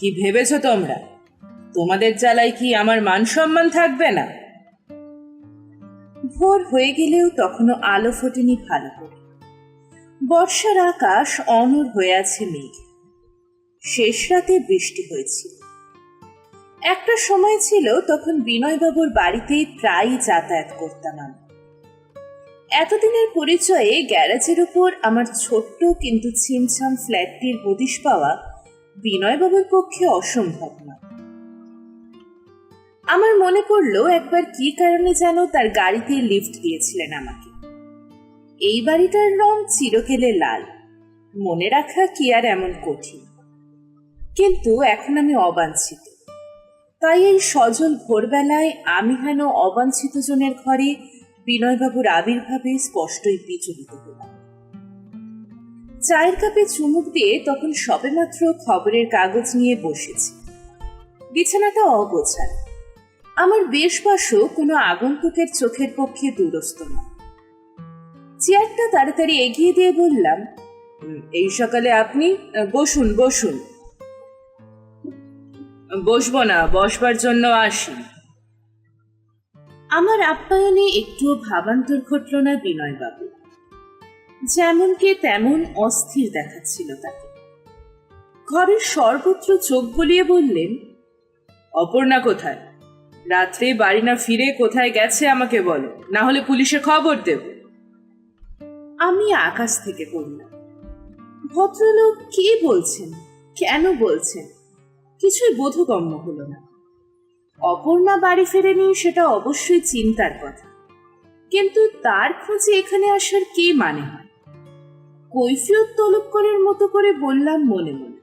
কি ভেবেছ তোমরা? তোমাদের জ্বালায় কি আমার মান সম্মান থাকবে না? ভোর হয়ে গেলেও তখনও আলো ফোটেনি ভালো করে। বর্ষার আকাশ অনর হয়ে আছে মেঘ। শেষ রাতে বৃষ্টি হয়েছিল। একটা সময় ছিল তখন বিনয়বাবুর বাড়িতেই প্রায়ই যাতায়াত করতাম আমি। এতদিনের পরিচয়ে গ্যারেজের উপর আমার ছোট্ট কিন্তু ছিমছাম ফ্ল্যাটটির হদিশ পাওয়া বিনয়বাবুর পক্ষে অসম্ভব না। আমার মনে পড়ল একবার কি কারণে যেন তার গাড়িতে লিফট দিয়েছিলেন আমাকে। এই বাড়িটার রং চিরকেলে লাল, মনে রাখা কি আর এমন কঠিন। কিন্তু এখন আমি অবাঞ্ছিত। তাই এই সজল ভোরবেলায় আমি হেন অবাঞ্ছিত জনের ঘরে বিনয়বাবুর আবির্ভাবে স্পষ্টই বিচলিত হলাম। চায়ের কাপে চুমুক দিয়ে তখন সবেমাত্র খবরের কাগজ নিয়ে বসেছি। বিছানাটা অগোছাল। আমার বেশ বাসও কোনো আগন্তুকের চোখের পক্ষে দূরস্থ নয় চেয়ারটা তাড়াতাড়ি এগিয়ে দিয়ে বললাম এই সকালে আপনি বসুন বসুন। বসবো না, বসবার জন্য আসি। আমার আপ্যায়নে একটুও ভাবান্তর ঘটল না বিনয়বাবু যেমনকে তেমন অস্থির দেখাচ্ছিল তাকে। ঘরের সর্বত্র চোখ বলিয়ে বললেন, অপর্ণা কোথায়? রাত্রে বাড়ি না ফিরে কোথায় গেছে আমাকে বলো, না হলে পুলিশে খবর দেবো। আমি আকাশ থেকে পড়লাম। ভদ্রলোক কি বলছেন, কেন বলছেন, কিছুই বোধগম্য হলো না। অপর্ণা বাড়ি ফেরেনি সেটা অবশ্যই চিন্তার কথা, কিন্তু তার খোঁজে এখানে আসার কি মানে? হয় কৈফিয়ত তলব করার মতো করে বললাম মনে মনে।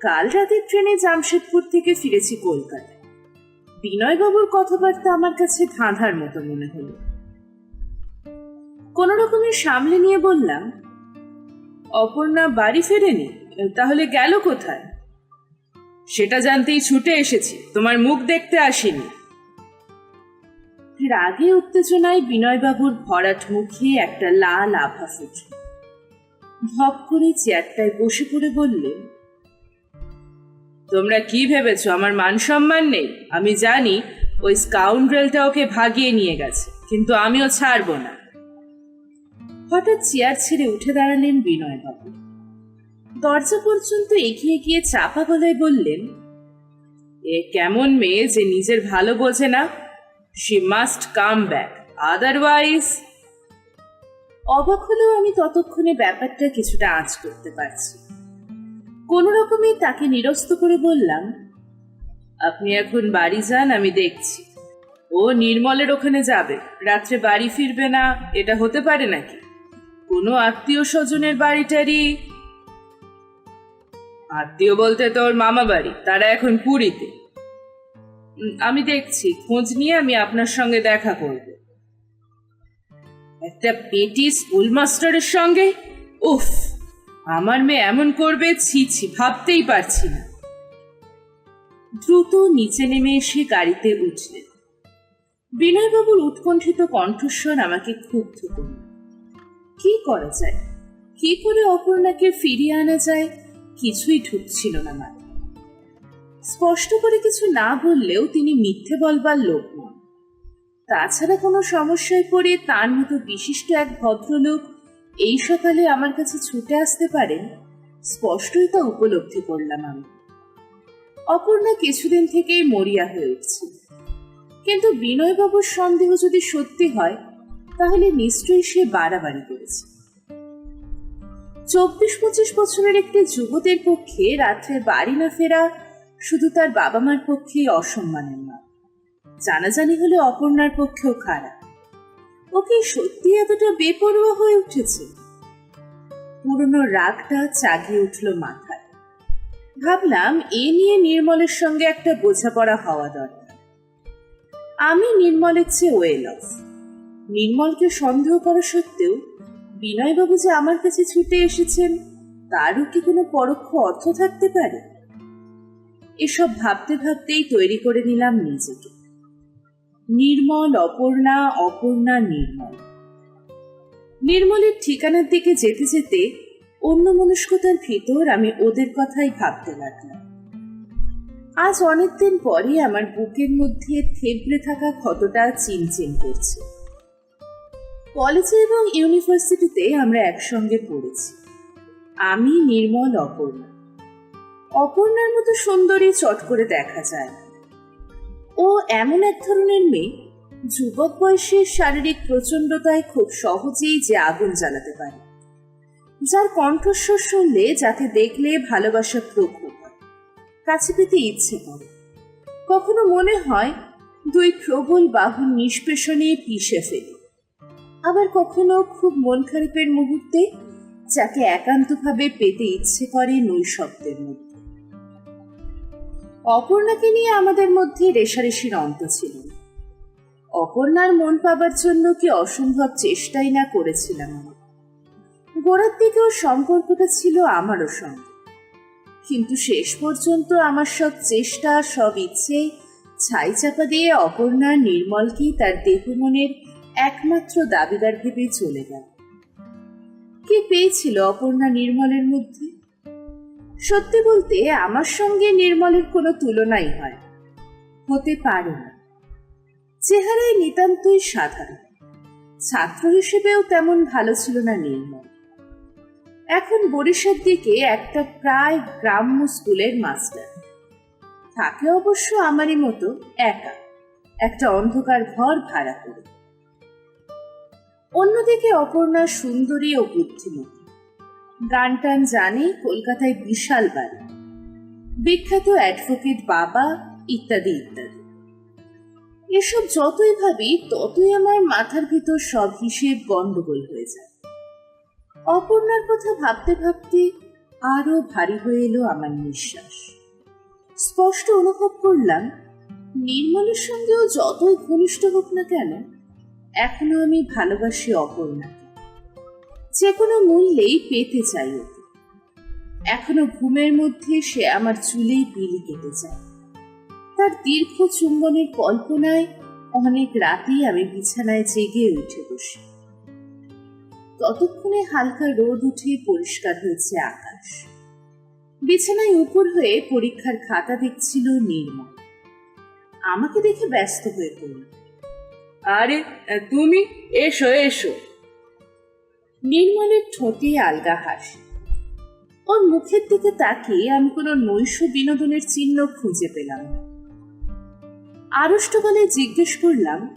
কাল রাতের ট্রেনে জামশেদপুর থেকে ফিরেছি কলকাতায়। বিনয়বাবুর কথাবার্তা আমার কাছে ধাঁধার মতো মনে হলো। কোনো রকমের সামলে নিয়ে বললাম, অপর্ণা বাড়ি ফেরেনি, তাহলে গেল কোথায়? সেটা জানতেই ছুটে এসেছি, তোমার মুখ দেখতে আসিনি। রাগে উত্তেজনায় বিনয়বাবুর ভরাট মুখে একটা লাল আভা ফুটল। ধপ করে চেয়ারটায় বসে পড়ে বললেন তোমরা কি ভেবেছো? আমার মান সম্মান নেই। আমি জানি ওই স্কাউন্ড্রেলটা ওকে ভাগিয়ে নিয়ে গেছে, কিন্তু আমিও ছাড়বো না। হঠাৎ চেয়ার ছেড়ে উঠে দাঁড়ালেন বিনয়বাবু। দরজা পর্যন্ত এগিয়ে গিয়ে চাপা গলায় বললেন, এ কেমন মেয়ে যে নিজের ভালো বোঝে না? She must come back otherwise অবাক হলেও আমি ততক্ষণে ব্যাপারটা কিছুটা আঁচ করতে পারছি। কোন রকমে তাকে নিরস্ত করে বললাম, আপনি এখন বাড়ি যান, আমি দেখছি। ও নির্মলের ওখানে যাবে। রাত্রে বাড়ি ফিরবে না, এটা হতে পারে নাকি? কোনো আত্মীয় স্বজনের বাড়িটারই আত্মীয় বলতে তোর মামা বাড়ি, তারা এখন পুরীতে। আমি দেখছি, খোঁজ নিয়ে আমি আপনার সঙ্গে দেখা করব। একটা পেটি স্কুল মাস্টারের সঙ্গে? উফ, আমার মেয়ে এমন করবে, ছি ছি, ভাবতেই পারছি না। দ্রুত নিচে নেমে এসে গাড়িতে উঠলেন। বিনয়বাবুর উৎকণ্ঠিত কণ্ঠস্বর আমাকে ক্ষুব্ধ করল। কি করা যায়? কি করে অপর্ণাকে ফিরিয়ে আনা যায়? কিছুই ঢুকছিল না স্পষ্ট করে কিছু না বললেও তিনি মিথ্যে বলবার লোক নন। তাছাড়া কোনো সমস্যায় পড়ে তার মতো বিশিষ্ট এক ভদ্রলোক এই সকালে আমার কাছে ছুটে আসতে পারেন, স্পষ্টই তা উপলব্ধি করলাম আমি। অপর্ণা কিছুদিন থেকেই মরিয়া হয়ে উঠছে। কিন্তু বিনয়বাবুর সন্দেহ যদি সত্যি হয়, তাহলে নিশ্চয়ই সে বাড়াবাড়ি করেছে। চব্বিশ পঁচিশ বছরের একটি যুবতের পক্ষে রাত্রে বাড়ি না ফেরা শুধু তার বাবা মার পক্ষেই অসম্মানের নয়। জানাজানি হলে অপর্ণার পক্ষেও খারাপ। ওকে সত্যি এতটা বেপরোয়া হয়ে উঠেছে? পুরনো রাগটা চাগিয়ে উঠল মাথায়। ভাবলাম এ নিয়ে নির্মলের সঙ্গে একটা বোঝাপড়া হওয়া দরকার। আমি নির্মলের চেয়ে ওয়েল অফ নির্মলকে সন্দেহ করা সত্ত্বেও বিনয়বাবু যে আমার কাছে ছুটে এসেছেন, তারও কি কোনো পরোক্ষ অর্থ থাকতে পারে? এসব ভাবতে ভাবতেই তৈরি করে নিলাম নিজেকে। নির্মল, অপর্ণা অপর্ণা নির্মল। নির্মলের ঠিকানার দিকে যেতে যেতে অন্য মনস্কতার ভিতর আমি ওদের কথাই ভাবতে লাগলাম। আজ অনেকদিন পরে আমার বুকের মধ্যে থেবড়ে থাকা ক্ষতটা চিনচিন করছে। কলেজে এবং ইউনিভার্সিটিতে আমরা একসঙ্গে পড়েছি। আমি, নির্মল, অপর্ণা। অপর্ণার মতো সুন্দরী চট করে দেখা যায়। ও এমন এক ধরনের মেয়ে, যুবক বয়সের শারীরিক প্রচণ্ডতায় খুব সহজেই যে আগুন জ্বালাতে পারে। যার কণ্ঠস্বর শুনলে যাকে দেখলে ভালোবাসা প্রখর হয়, কাছে পেতে ইচ্ছে করে। কখনো মনে হয় দুই প্রবল বাহুর নিষ্পেষণে পিষে ফেলি। আবার কখনো খুব মন খারাপের মুহূর্তে যাকে একান্তভাবে পেতে ইচ্ছে করে নৈশব্দের মধ্যে অপর্ণাকে নিয়ে আমাদের মধ্যে রেশারেশির অন্ত ছিল। অপর্ণার মন পাবার জন্য কি অসম্ভব চেষ্টাই না করেছিলাম গোড়ার দিকেও সম্পর্কটা ছিল আমারও সঙ্গে। কিন্তু শেষ পর্যন্ত আমার সব চেষ্টা, সব ইচ্ছে ছাই চাপা দিয়ে অপর্ণা নির্মলকেই তার দেহ মনের একমাত্র দাবিদার ভেবে চলে গেল। কে পেয়েছিল অপর্ণা নির্মলের মধ্যে? সত্যি বলতে আমার সঙ্গে নির্মলের কোনো তুলনাই হয়। হতে পারে না। চেহারায় নিতান্তই সাধারণ। ছাত্র হিসেবেও তেমন ভালো ছিল না নির্মল। এখন বরিশার দিকে একটা প্রায় গ্রাম্য স্কুলের মাস্টার। থাকে অবশ্য আমারই মতো একা, একটা অন্ধকার ঘর ভাড়া করে। অন্যদিকে অপর্ণা সুন্দরী ও বুদ্ধিমতী। গান টান জানে কলকাতায় বিশাল বাড়ি। বিখ্যাত অ্যাডভোকেট বাবা ইত্যাদি ইত্যাদি। এসব যতই ভাবি, ততই আমার মাথার ভিতর সব হিসেব গন্ডগোল হয়ে যায়। অপর্ণার কথা ভাবতে ভাবতে আরও ভারী হয়ে এলো আমার নিঃশ্বাস। স্পষ্ট অনুভব করলাম, নির্মলের সঙ্গেও যতই ঘনিষ্ঠ হোক না কেন, এখনও আমি ভালোবাসি অপর্ণাকে। যে কোনো মূল্যেই পেতে চাই ওকে এখনও ঘুমের মধ্যে সে আমার চুলেই বিলি কেটে যায়। তার দীর্ঘ চুম্বনের কল্পনায় অনেক রাতেই আমি বিছানায় জেগে উঠে বসি। ততক্ষণে হালকা রোদ উঠে পরিষ্কার হয়েছে আকাশ। বিছানায় উপর হয়ে পরীক্ষার খাতা দেখছিল নির্মল। আমাকে দেখে ব্যস্ত হয়ে পড়ল। আরে, তুমি এসো এসো। নির্মলের ঠোঁটে আলগা হাসি। ওর মুখের দিকে তাকিয়ে আমি কোনো নৈশ বিনোদনের চিহ্ন খুঁজে পেলাম আড়ষ্ট গলায় জিজ্ঞেস করলাম,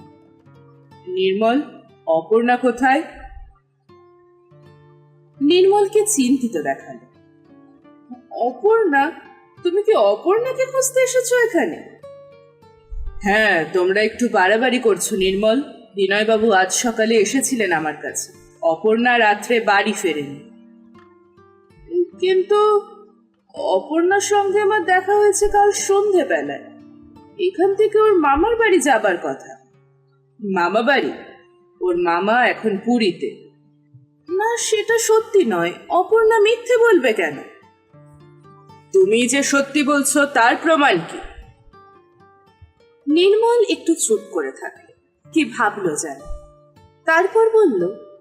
নির্মল, অপর্ণা কোথায়? নির্মলকে চিন্তিত দেখাল। অপর্ণা? তুমি কি অপর্ণাকে খুঁজতে এসেছ এখানে? হ্যাঁ তোমরা একটু বাড়াবাড়ি করছ, নির্মল। বিনয়বাবু আজ সকালে এসেছিলেন আমার কাছে। অপর্ণা রাত্রে বাড়ি ফেরেনি। কিন্তু অপর্ণার সঙ্গে আমার দেখা হয়েছে কাল সন্ধেবেলায়। এখান থেকে ওর মামার বাড়ি যাবার কথা। মামা বাড়ি? ওর মামা এখন পুরীতে। না, সেটা সত্যি নয়। অপর্ণা মিথ্যে বলবে কেন? তুমি যে সত্যি বলছো, তার প্রমাণ কি? নির্মল একটু চুপ করে থাকল কি ভাবলো জানো। তারপর বলল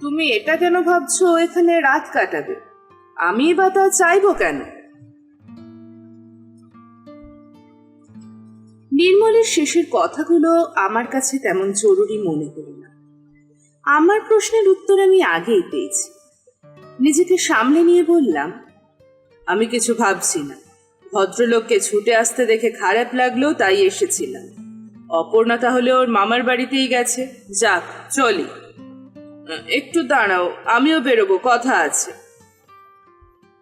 তুমি এটা কেন ভাবছ এখানে রাত কাটাবে? আমি বা তা চাইব কেন? নির্মলের শেষের কথাগুলো আমার কাছে তেমন জরুরি মনে হলো না। আমার প্রশ্নের উত্তর আমি আগেই পেয়েছি। নিজেকে সামলে নিয়ে বললাম, আমি কিছু ভাবছি না। ভদ্রলোককে ছুটে আসতে দেখে খারাপ লাগল তাই এসেছিলাম। অপর্ণা তাহলে ওর মামার বাড়িতেই গেছে। যাক, চলি। একটু দাঁড়াও, আমিও বেরোবো, কথা আছে।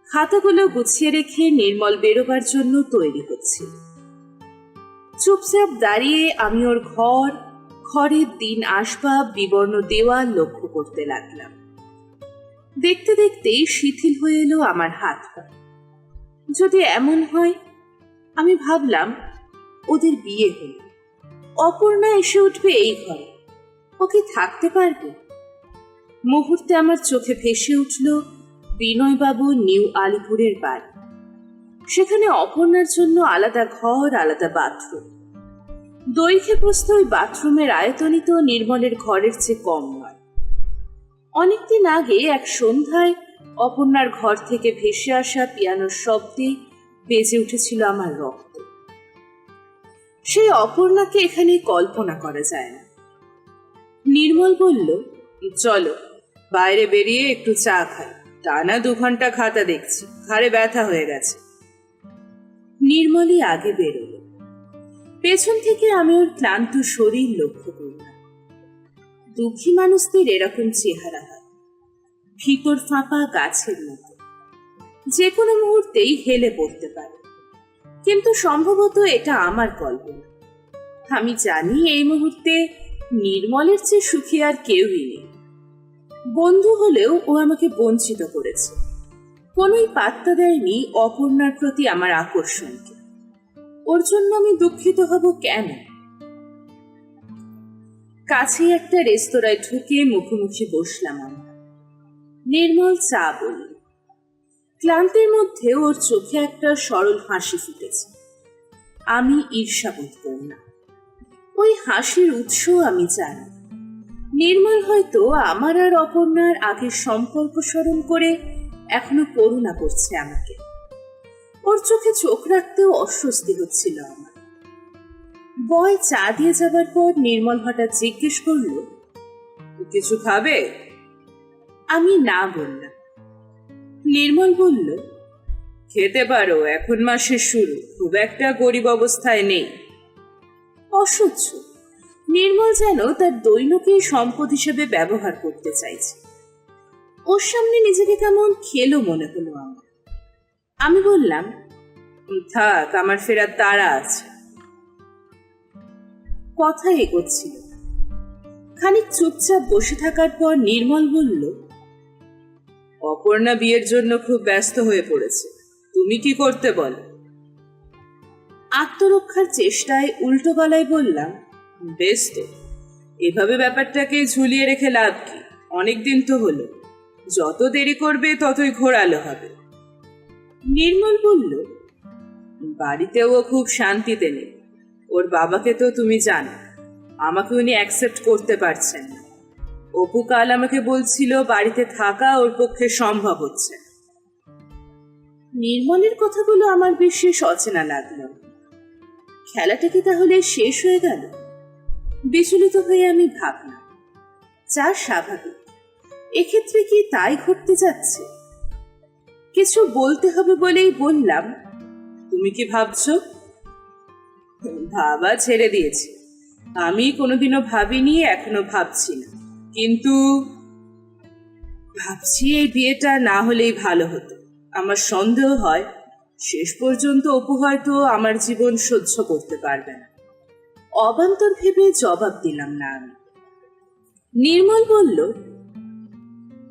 খাতাগুলো গুছিয়ে রেখে নির্মল বেরোবার জন্য তৈরি হচ্ছে। চুপচাপ দাঁড়িয়ে আমি ওর ঘর, ঘরের দিন আসবাব, বিবর্ণ দেওয়াল লক্ষ্য করতে লাগলাম। দেখতে দেখতে শিথিল হয়ে এলো আমার হাত যদি এমন হয়, আমি ভাবলাম, ওদের বিয়ে হল। অপর্ণা এসে উঠবে এই ঘরে। ও কি থাকতে পারবে? মুহূর্তে আমার চোখে ভেসে উঠল বিনয়বাবু নিউ আলিপুরের বাড়ি। সেখানে অপর্ণার জন্য আলাদা ঘর, আলাদা বাথরুম। দৈর্ঘ্যে প্রস্থ ওই বাথরুমের আয়তনই তো নির্মলের ঘরের চেয়ে কম নয়। অনেকদিন আগে এক সন্ধ্যায় অপর্ণার ঘর থেকে ভেসে আসা পিয়ানোর শব্দে বেজে উঠেছিল আমার রক্ত। সেই অপর্ণাকে এখানে কল্পনা করা যায় না। নির্মল বলল, চলো বাইরে বেরিয়ে একটু চা খাই। টানা দু ঘণ্টা খাতা দেখছি, ঘাড়ে ব্যথা হয়ে গেছে। নির্মলই আগে বেরোলো। পেছন থেকে আমি ওর ক্লান্ত শরীর লক্ষ্য করলাম। দুঃখী মানুষদের এরকম চেহারা হয়। ভিতর ফাঁপা গাছের মতো। যে কোনো মুহূর্তেই হেলে পড়তে পারে। কিন্তু সম্ভবত এটা আমার কল্পনা। আমি জানি এই মুহূর্তে নির্মলের চেয়ে সুখী আর কেউই নেই। বন্ধু হলেও ও আমাকে বঞ্চিত করেছে। কোনোই পাত্তা দেয়নি অপর্ণার প্রতি আমার আকর্ষণকে। ওর জন্য আমি দুঃখিত হব কেন? কাছে একটা রেস্তোরাঁয় ঢুকে মুখোমুখি বসলাম আমরা। নির্মল চা বলি ক্লান্তির মধ্যে ওর চোখে একটা সরল হাসি ফুটেছে। আমি ঈর্ষাবোধ করলাম। ওই হাসির উৎস আমি জানি। নির্মল হয়তো আমার আর অপর্ণার আগের সম্পর্ক স্মরণ করে এখনও করুণা করছে আমাকে। ওর চোখে চোখ রাখতেও অস্বস্তি হচ্ছিল আমার। বয় চা দিয়ে যাবার পর নির্মল হঠাৎ জিজ্ঞেস করল, কিছু খাবে? আমি না বললাম। নির্মল বলল, খেতে পারো, এখন মাসের শুরু, খুব একটা গরিব অবস্থায় নেই। অসহ্য। নির্মল যেন তার দৈনকে সম্পদ হিসেবে ব্যবহার করতে চাইছে। ওর সামনে নিজেকে কেমন খেলো মনে হলো আমার। আমি বললাম, থাক, আমার ফেরার তাড়া আছে। কথা এগোচ্ছিল। খানিক চুপচাপ বসে থাকার পর নির্মল বলল, অপর্ণা বিয়ের জন্য খুব ব্যস্ত হয়ে পড়েছে। তুমি কি করতে বলো? আত্মরক্ষার চেষ্টায় উল্টো গলায় বললাম বেশ তো। এভাবে ব্যাপারটাকে ঝুলিয়ে রেখে লাভ কি? অনেক দিন তো হলো। যত দেরি করবে, ততই ঘোরালো হবে। নির্মল বলল, বাড়িতেও ও খুব শান্তিতে নেই। ওর বাবাকে তো তুমি জানো। আমাকে উনি অ্যাকসেপ্ট করতে পারছেন না। অপু কাল আমাকে বলছিল, বাড়িতে থাকা ওর পক্ষে সম্ভব হচ্ছে নির্মলের কথাগুলো আমার বিশেষ অচেনা লাগল। খেলাটা কি তাহলে শেষ হয়ে গেল? বিচলিত হয়ে আমি ভাবলাম, যা স্বাভাবিক। এক্ষেত্রে কি তাই ঘটতে যাচ্ছে? কিছু বলতে হবে বলেই বললাম, তুমি কি ভাবছ? ভাবা ছেড়ে দিয়েছি। আমি কোনোদিনও ভাবিনি, এখনও ভাবছি না। কিন্তু ভাবছি এই বিয়েটা না হলেই ভালো হতো। আমার সন্দেহ হয়, শেষ পর্যন্ত অপু হয়তো আমার জীবন সহ্য করতে পারবে না। অবান্তর ভেবে জবাব দিলাম না আমি। নির্মল বলল,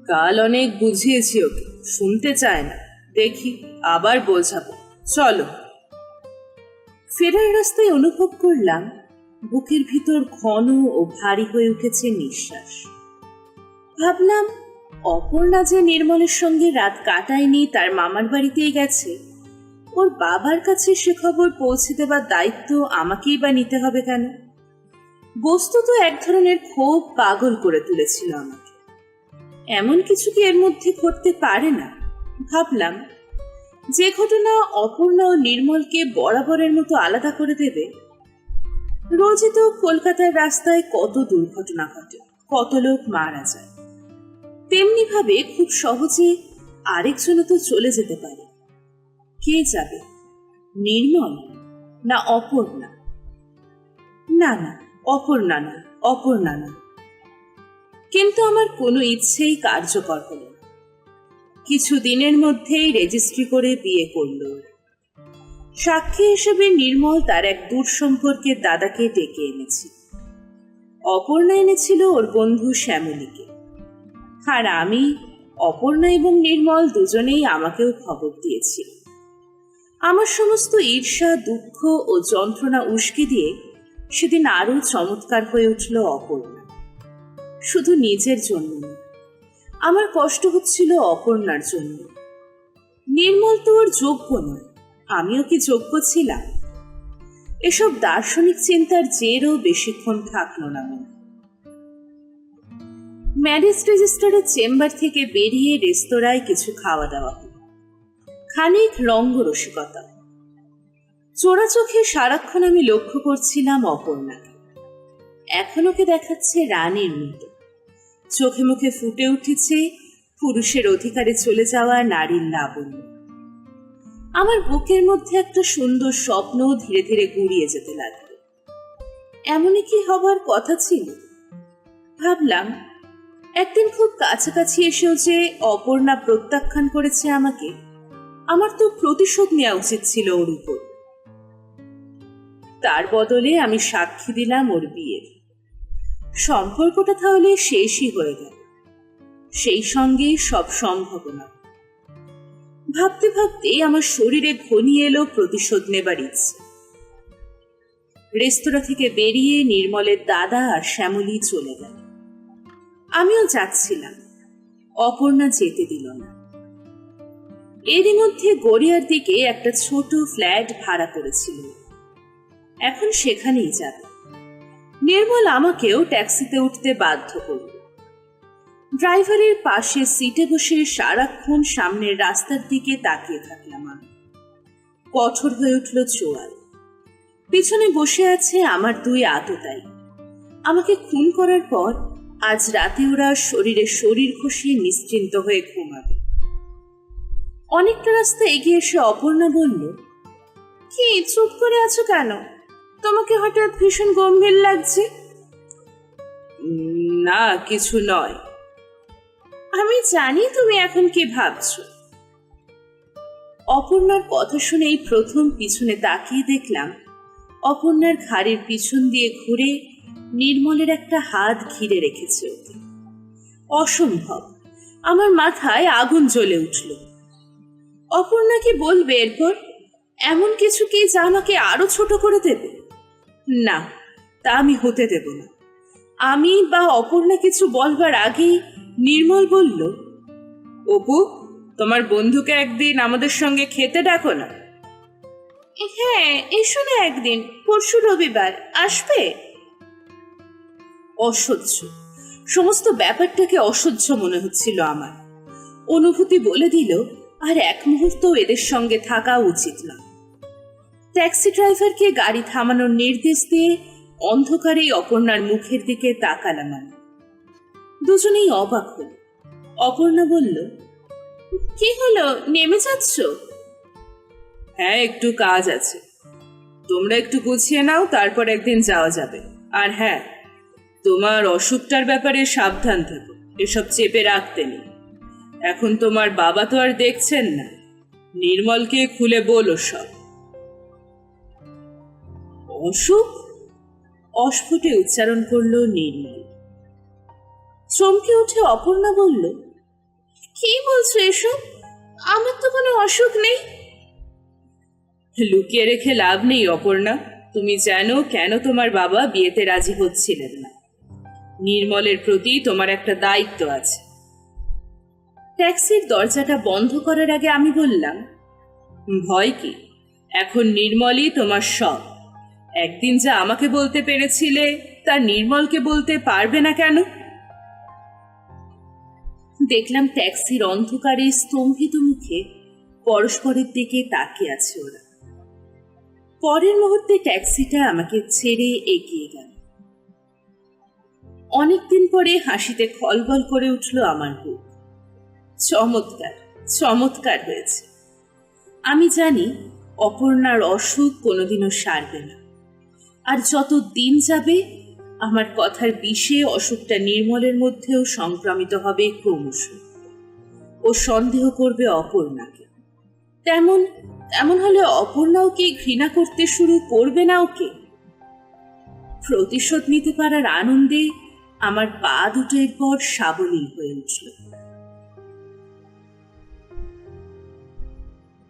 কাল অনেক বুঝিয়েছি ওকে, শুনতে চায় না। দেখি, আবার বোঝাবো। চলো। ফেরার রাস্তায় অনুভব করলাম, বুকের ভিতর ঘন ও ভারী হয়ে উঠেছে নিঃশ্বাস। ভাবলাম, অপর্ণা যে নির্মলের সঙ্গে রাত কাটায়নি, তার মামার বাড়িতেই গেছে। ওর বাবার কাছে সে খবর পৌঁছে দেবার দায়িত্ব আমাকেই বা নিতে হবে কেন? বস্তুত এক ধরনের ক্ষোভ পাগল করে তুলেছিল আমাকে। এমন কিছু কি এর মধ্যে ঘটতে পারে না? ভাবলাম, যে ঘটনা অপর্ণা ও নির্মলকে বরাবরের মতো আলাদা করে দেবে, রোজই তো কলকাতার রাস্তায় কত দুর্ঘটনা ঘটে, কত লোক মারা যায়। তেমনি ভাবে খুব সহজে আরেকজনও তো চলে যেতে পারে। কে যাবে? নির্মল না অপর্ণা? না না, অপর্ণা না অপর্ণা না। কিন্তু আমার কোনো ইচ্ছেই কার্যকর হলো। কিছু দিনের মধ্যেই রেজিস্ট্রি করে বিয়ে করল। সাক্ষী হিসেবে নির্মল তার এক দূর সম্পর্কের দাদাকে ডেকে এনেছিল অপর্ণা এনেছিল ওর বন্ধু শ্যামলীকে। আর আমি, অপর্ণা এবং নির্মল দুজনেই আমাকেও খবর দিয়েছিল আমার সমস্ত ঈর্ষা, দুঃখ ও যন্ত্রণা উস্কে দিয়ে সেদিন আরও চমৎকার হয়ে উঠল অপর্ণা। শুধু নিজের জন্য আমার কষ্ট হচ্ছিল অপর্ণার জন্য। নির্মল তো ওর যোগ্য নয়, আমিও কি যোগ্য ছিলাম? এসব দার্শনিক চিন্তার জেরও বেশিক্ষণ থাকল না ম্যারেজ রেজিস্টারের চেম্বার থেকে বেরিয়ে রেস্তোরাঁয় কিছু খাওয়া দাওয়া খানিক রঙ্গরসিকতা চোরা চোখে সারাক্ষণ আমি লক্ষ্য করছিলাম অপর্ণাকে এখন ওকে দেখাচ্ছে রানীর মতো। চোখে মুখে ফুটে উঠেছে পুরুষের অধিকারে চলে যাওয়া নারীর লাবণ্য। আমার বুকের মধ্যে একটা সুন্দর স্বপ্ন ধীরে ধীরে গুড়িয়ে যেতে লাগল। এমনই কি হবার কথা ছিল? ভাবলাম, একদিন খুব কাছাকাছি এসেও যে অপর্ণা প্রত্যাখ্যান করেছে আমাকে আমার তো প্রতিশোধ নেওয়া উচিত ছিল ওর উপর। তার বদলে আমি সাক্ষী দিলাম ওর বিয়ের। সম্পর্কটা তাহলে শেষই হয়ে গেল। সেই সঙ্গে সব সম্ভাবনা। ভাবতে ভাবতে আমার শরীরে ঘনিয়ে এলো প্রতিশোধ নেবার ইচ্ছে। রেস্তোরাঁ থেকে বেরিয়ে নির্মলের দাদা আর শ্যামলী চলে গেল। আমিও যাচ্ছিলাম। অপর্ণা যেতে দিল না। এরই মধ্যে গড়িয়ার দিকে একটা ছোট ফ্ল্যাট ভাড়া করেছিল। এখন সেখানেই যাবে। নির্মল আমাকেও ট্যাক্সিতে উঠতে বাধ্য করল। ড্রাইভারের পাশে সিটে বসে সারাক্ষণ সামনের রাস্তার দিকে তাকিয়ে থাকলাম আমি। কঠোর হয়ে উঠল চোয়াল। পিছনে বসে আছে আমার দুই আততাই আমাকে খুন করার পর আজ রাতে ওরা শরীরে শরীর ঘষিয়ে নিশ্চিন্ত হয়ে ঘুমাবে। অনেকটা রাস্তা এগিয়ে এসে অপর্ণা বলল কি চুপ করে আছো কেন? তোমাকে হঠাৎ ভীষণ গম্ভীর লাগছে? না কিছু নয়। আমি জানি তুমি এখন কি ভাবছ। অপর্ণার কথা শুনেই প্রথম পিছনে তাকিয়ে দেখলাম অপর্ণার ঘাড়ের পিছন দিয়ে ঘুরে নির্মলের একটা হাত ঘিরে রেখেছে ওকে। অসম্ভব। আমার মাথায় আগুন জ্বলে উঠল। অপর্ণা কি বলবে এরপর? এমন কিছু কি যা আমাকে আরও ছোট করে দেবে? না, তা আমি হতে দেব না। আমি বা অপর্ণা কিছু বলবার আগেই নির্মল বলল অপু তোমার বন্ধুকে একদিন আমাদের সঙ্গে খেতে ডাকো না? হ্যাঁ এসো না একদিন, পরশু রবিবার, আসবে? অসহ্য, সমস্ত ব্যাপারটাকে অসহ্য মনে হচ্ছিল আমার। অনুভূতি বলে দিল আর এক মুহূর্ত এদের সঙ্গে থাকা উচিত না। ট্যাক্সি ড্রাইভারকে গাড়ি থামানোর নির্দেশ দিয়ে অন্ধকারেই অপর্ণার মুখের দিকে তাকালাম আমি। দুজনেই অবাক হল। অপর্ণা বলল, কি হলো? নেমে যাচ্ছ? হ্যাঁ একটু কাজ আছে। তোমরা একটু গুছিয়ে নাও, তারপর একদিন যাওয়া যাবে। আর হ্যাঁ তোমার অসুখটার ব্যাপারে সাবধান থেকো। এসব চেপে রাখতে নেই। এখন তোমার বাবা তো আর দেখছেন না। নির্মলকে খুলে বলো সব। অসুখ? অস্ফুটে উচ্চারণ করল নির্মল। চমকে উঠে অপর্ণা বলল, কি বলছো এসব? আমার তো কোনো অসুখ নেই। লুকিয়ে রেখে লাভ নেই অপর্ণা। তুমি জানো কেন তোমার বাবা বিয়েতে রাজি হচ্ছিলেন না। নির্মলের প্রতি তোমার একটা দায়িত্ব আছে। ট্যাক্সির দরজাটা বন্ধ করার আগে আমি বললাম, ভয় কি? এখন নির্মলই তোমার সব একদিন যা আমাকে বলতে পেরেছিলে, তা নির্মলকে বলতে পারবে না কেন? দেখলাম ট্যাক্সির অন্ধকারে স্তম্ভিত মুখে পরস্পরের দিকে তাকিয়ে আছে ওরা। পরের মুহূর্তে ট্যাক্সিটা আমাকে ছেড়ে এগিয়ে গেল। অনেকদিন পরে হাসিতে খলবল করে উঠল আমার বুক। চমৎকার চমৎকার হয়েছে। আমি জানি অপর্ণার অসুখ কোনোদিনও সারবে না। আর যত দিন যাবে, আমার কথার বিষে অসুখটা নির্মলের মধ্যেও সংক্রামিত হবে ক্রমশ। ও সন্দেহ করবে অপর্ণাকে। তেমন তেমন হলে অপর্ণাও কি ঘৃণা করতে শুরু করবে না ওকে? প্রতিশোধ নিতে পারার আনন্দে আমার পা দুটো এরপর সাবলীল হয়ে উঠল।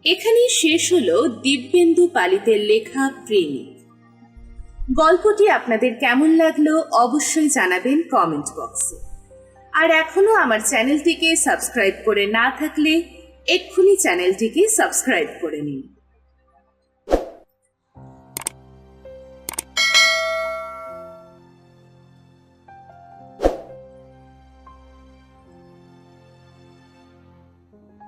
এখানেই শেষ হলো দিব্যেন্দু পালিতের লেখা প্রেমিক গল্পটি আপনাদের কেমন লাগল অবশ্যই জানাবেন কমেন্ট বক্সে। আর এখনও আমার চ্যানেলটিকে সাবস্ক্রাইব করে না থাকলে এক্ষুনি চ্যানেলটিকে সাবস্ক্রাইব করে নিন।